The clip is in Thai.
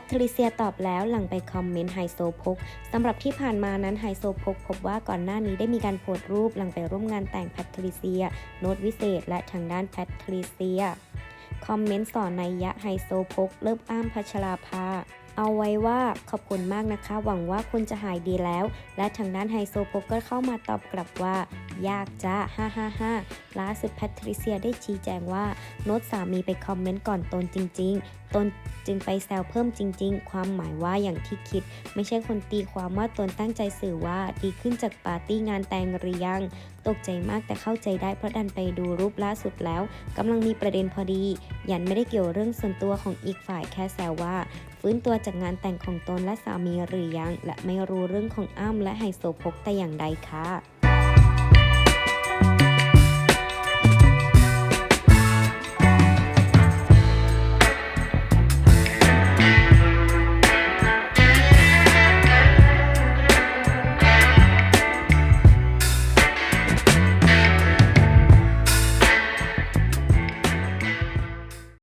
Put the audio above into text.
ททริเซียตอบแล้วหลังไปคอมเมนต์ไฮโซพกสำหรับที่ผ่านมานั้นไฮโซพกพบว่าก่อนหน้านี้ได้มีการโพสต์รูปหลังไปร่วมงานแต่งแพททริเซีย โน้ตวิเศษ และทางด้านแพททริเซีย คอมเมนต์สอนในยะไฮโซพกเลิฟอ้ามพัชราภาเอาไว้ว่าขอบคุณมากนะคะ หวังว่าคุณจะหายดีแล้ว และทางด้านไฮโซโพกก็เข้ามาตอบกลับว่า ยากจ้าฮ่าฮ่าฮ่าล่าสุดแพทริเซียได้ชี้แจงว่าโน้ตสามีไปคอมเมนต์ก่อนตนจริง ๆ ตนจึงไปแซวเพิ่มจริง ๆ ความหมายว่าอย่างที่คิด ไม่ใช่คนตีความว่าตนตั้งใจสื่อว่าดีขึ้นจากปาร์ตี้งานแต่งหรือยัง ตกใจมากแต่เข้าใจได้เพราะดันไปดูรูปล่าสุดแล้วกำลังมีประเด็นพอดี ยันไม่ได้เกี่ยวเรื่องส่วนตัวของอีกฝ่ายแค่แซวว่าฟื้นตัวจากงานแต่งของตนและสามีหรือยัง และไม่รู้เรื่องของอ้ำและไฮโซพกแต่อย่างใดค่ะ